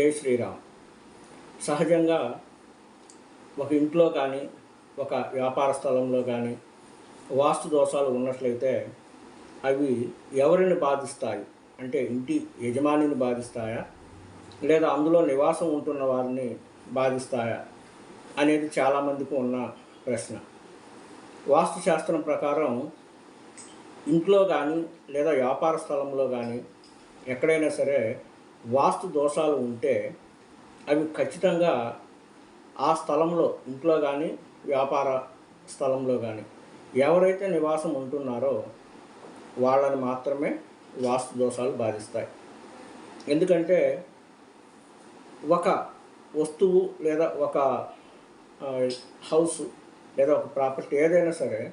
జై శ్రీరామ్. సహజంగా ఒక ఇంట్లో కానీ ఒక వ్యాపార స్థలంలో కానీ వాస్తు దోషాలు ఉన్నట్లయితే అవి ఎవరిని బాధిస్తాయి? అంటే ఇంటి యజమానిని బాధిస్తాయా? లేదా అందులో నివాసం ఉంటున్న వారిని బాధిస్తాయా? అనేది చాలామందికి ఉన్న ప్రశ్న. వాస్తుశాస్త్రం ప్రకారం ఇంట్లో కానీ లేదా వ్యాపార స్థలంలో కానీ ఎక్కడైనా సరే వాస్తు దోషాలు ఉంటే అవి ఖచ్చితంగా ఆ స్థలంలో ఇంట్లో కానీ వ్యాపార స్థలంలో కానీ ఎవరైతే నివాసం ఉంటున్నారో వాళ్ళని మాత్రమే వాస్తు దోషాలు బాధిస్తాయి. ఎందుకంటే ఒక వస్తువు లేదా ఒక హౌస్ లేదా ఒక ప్రాపర్టీ ఏదైనా సరే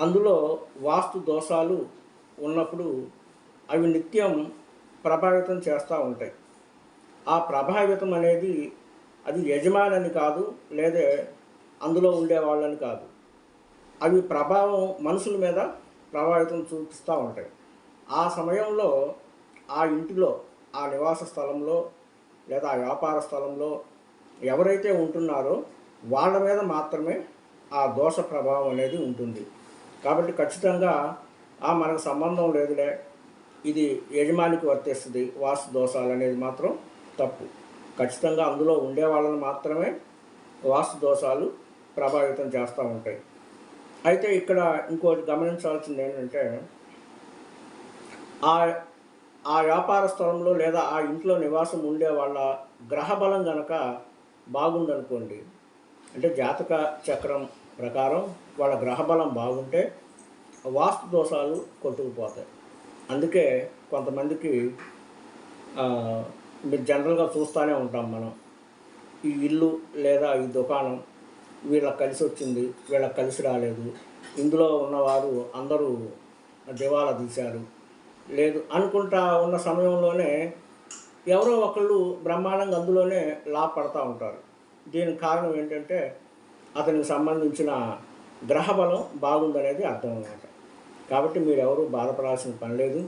అందులో వాస్తు దోషాలు ఉన్నప్పుడు అవి నిత్యం ప్రభావితం చేస్తూ ఉంటాయి. ఆ ప్రభావితం అనేది అది యజమాని కాదు లేదా అందులో ఉండే వాళ్ళని కాదు. అవి ప్రభావం మనుషుల మీద ప్రభావితం చూపిస్తూ ఉంటాయి. ఆ సమయంలో ఆ ఇంటిలో ఆ నివాస స్థలంలో లేదా ఆ వ్యాపార స్థలంలో ఎవరైతే ఉంటున్నారో వాళ్ళ మీద మాత్రమే ఆ దోష ప్రభావం అనేది ఉంటుంది. కాబట్టి ఖచ్చితంగా ఆ మనకు సంబంధం లేదులే ఇది యజమానికి వర్తిస్తుంది. వాస్తు దోషాలు అనేది మాత్రం తప్పు. ఖచ్చితంగా అందులో ఉండే వాళ్ళని మాత్రమే వాస్తు దోషాలు ప్రభావితం చేస్తూ ఉంటాయి. అయితే ఇక్కడ ఇంకోటి గమనించాల్సింది ఏంటంటే ఆ ఆ వ్యాపార స్థలంలో లేదా ఆ ఇంట్లో నివాసం ఉండే వాళ్ళ గ్రహబలం గనక బాగుందనుకోండి అంటే జాతక చక్రం ప్రకారం వాళ్ళ గ్రహబలం బాగుంటే వాస్తు దోషాలు కొట్టుకుపోతాయి. అందుకే కొంతమందికి మీరు జనరల్గా చూస్తూనే ఉంటాం మనం. ఈ ఇల్లు లేదా ఈ దుకాణం వీళ్ళకి కలిసి వచ్చింది వీళ్ళకి కలిసి రాలేదు. ఇందులో ఉన్నవారు అందరూ దివాలా తీశారు. లేదు అనుకుంటా ఉన్న సమయంలోనే ఎవరో ఒకళ్ళు బ్రహ్మాండంగా అందులోనే లాభపడతా ఉంటారు. దీనికి కారణం ఏంటంటే అతనికి సంబంధించిన గ్రహబలం బాగుందనేది అర్థం అనమాట కాబట్టి మీరు ఎవరు బాధపడాల్సిన పని లేదు.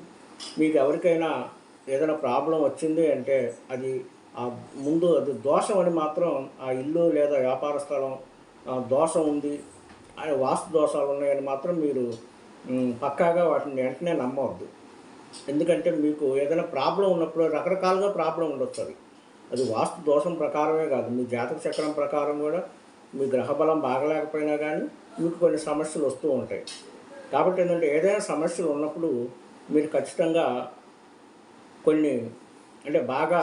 మీకు ఎవరికైనా ఏదైనా ప్రాబ్లం వచ్చింది అంటే అది ఆ ముందు అది దోషం అని మాత్రం ఆ ఇల్లు లేదా వ్యాపార స్థలం దోషం ఉంది వాస్తు దోషాలు ఉన్నాయని మాత్రం మీరు పక్కాగా వాటిని వెంటనే నమ్మవద్దు. ఎందుకంటే మీకు ఏదైనా ప్రాబ్లం ఉన్నప్పుడు రకరకాలుగా ప్రాబ్లం ఉండొచ్చు అది. అది వాస్తు దోషం ప్రకారమే కాదు. మీ జాతక చక్రం ప్రకారం కూడా మీ గ్రహబలం బాగలేకపోయినా కానీ మీకు కొన్ని సమస్యలు వస్తూ ఉంటాయి. కాబట్టి ఏంటంటే ఏదైనా సమస్యలు ఉన్నప్పుడు మీరు ఖచ్చితంగా కొన్ని అంటే బాగా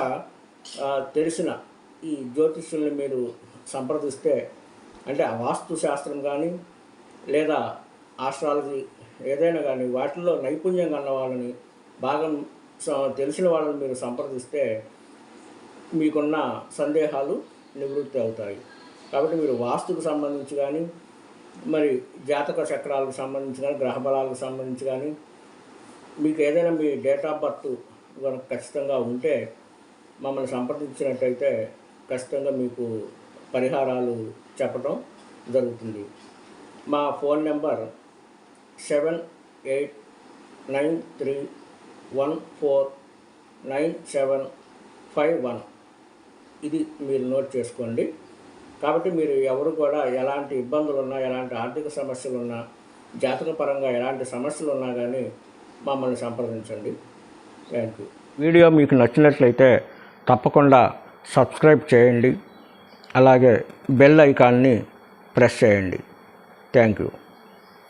తెలిసిన ఈ జ్యోతిష్యుల్ని మీరు సంప్రదిస్తే అంటే ఆ వాస్తు శాస్త్రం కానీ లేదా ఆస్ట్రాలజీ ఏదైనా కానీ వాటిల్లో నైపుణ్యం కన్న వాళ్ళని బాగా తెలిసిన వాళ్ళని మీరు సంప్రదిస్తే మీకున్న సందేహాలు నివృత్తి అవుతాయి. కాబట్టి మీరు వాస్తుకు సంబంధించి కానీ మరి జాతక చక్రాలకు సంబంధించి కానీ గ్రహ బలాలకు సంబంధించి కానీ మీకు ఏదైనా మీ డేట్ ఆఫ్ బర్త్ కనుక ఖచ్చితంగా ఉంటే మమ్మల్ని సంప్రదించినట్టయితే ఖచ్చితంగా మీకు పరిహారాలు చెప్పడం జరుగుతుంది. మా phone number seven eight nine three one four nine seven five one. ఇది మీరు నోట్ చేసుకోండి. కాబట్టి మీరు ఎవరు కూడా ఎలాంటి ఇబ్బందులు ఉన్నా ఎలాంటి ఆర్థిక సమస్యలు ఉన్నా జాతకపరంగా ఎలాంటి సమస్యలు ఉన్నా కానీ మమ్మల్ని సంప్రదించండి. Thank you. వీడియో మీకు నచ్చినట్లయితే తప్పకుండా సబ్స్క్రైబ్ చేయండి. అలాగే బెల్ ఐకాన్ని ప్రెస్ చేయండి. Thank you.